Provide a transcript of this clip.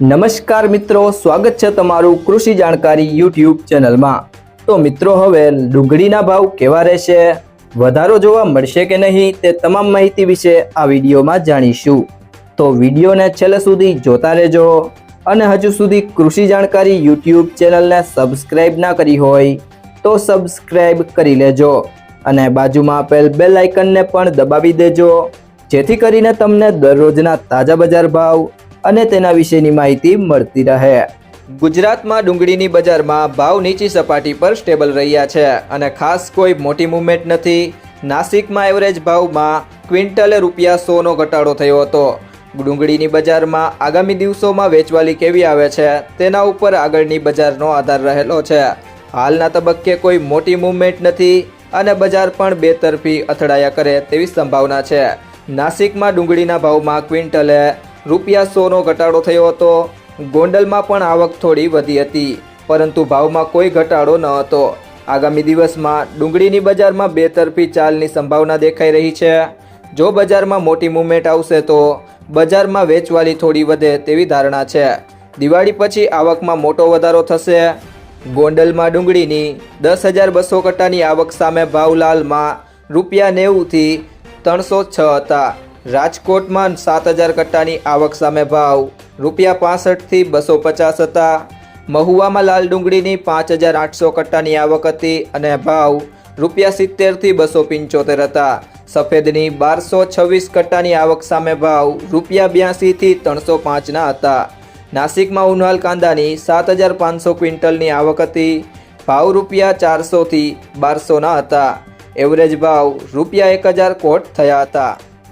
નમસ્કાર મિત્રો, સ્વાગત છે તમારું કૃષિ જાણકારી યુટ્યુબ ચેનલમાં. તો મિત્રો, હવે ડુંગળીના ભાવ કેવા રહેશે? વધારો જોવા મળશે કે નહીં તે તમામ માહિતી વિશે આ વિડીયોમાં જાણીશું. તો વિડીયોને છેલ્લે સુધી જોતા રહેજો અને હજુ સુધી કૃષિ જાણકારી યુટ્યુબ ચેનલને સબસ્ક્રાઇબ ના કરી હોય તો સબસ્ક્રાઇબ કરી લેજો અને બાજુમાં આપેલ બેલ આઇકનને પણ દબાવી દેજો, જેથી કરીને તમને દરરોજના તાજા બજાર ભાવ અને તેના વિશેની માહિતી મળતી રહે. ગુજરાતમાં ડુંગળીની બજારમાં ભાવ નીચી સપાટી પર સ્ટેબલ રહ્યા છે અને ખાસ કોઈ મોટી મુવમેન્ટ નથી. નાસિકમાં એવરેજ ભાવમાં ક્વિન્ટલે રૂપિયા સોનો ઘટાડો થયો હતો. ડુંગળીની બજારમાં આગામી દિવસોમાં વેચવાલી કેવી આવે છે તેના ઉપર આગળની બજારનો આધાર રહેલો છે. હાલના તબક્કે કોઈ મોટી મુવમેન્ટ નથી અને બજાર પણ બેતરફી અથડાયા કરે તેવી સંભાવના છે. નાસિકમાં ડુંગળીના ભાવમાં ક્વિન્ટલે રૂપિયા સોનો ઘટાડો થયો હતો. ગોંડલમાં પણ આવક થોડી વધી હતી, પરંતુ ભાવમાં કોઈ ઘટાડો ન હતો. આગામી દિવસમાં ડુંગળીની બજારમાં બેતરફી ચાલની સંભાવના દેખાઈ રહી છે. જો બજારમાં મોટી મૂવમેન્ટ આવશે તો બજારમાં વેચવાલી થોડી વધે તેવી ધારણા છે. દિવાળી પછી આવકમાં મોટો વધારો થશે. ગોંડલમાં ડુંગળીની દસ હજાર બસો કટ્ટાની આવક સામે ભાવલાલમાં રૂપિયા નેવુંથી ત્રણસો છ હતા. રાજકોટમાં સાત હજાર કટ્ટાની આવક સામે ભાવ. રૂપિયા પાસઠથી બસો પચાસ હતા. મહુવામાં લાલ ડુંગળીની પાંચ હજાર આઠસો કટ્ટાની આવક હતી અને ભાવ રૂપિયા સિત્તેરથી બસો પંચોતેર હતા. સફેદની બારસો છવ્વીસ કટ્ટાની આવક સામે ભાવ રૂપિયા બ્યાસીથી ત્રણસો પાંચના હતા. નાસિકમાં ઉનાલ કાંદાની સાત હજાર પાંચસો ક્વિન્ટલની આવક હતી. ભાવ રૂપિયા ચારસોથી બારસોના હતા. એવરેજ ભાવ રૂપિયા એક હજાર કોટ થયા હતા.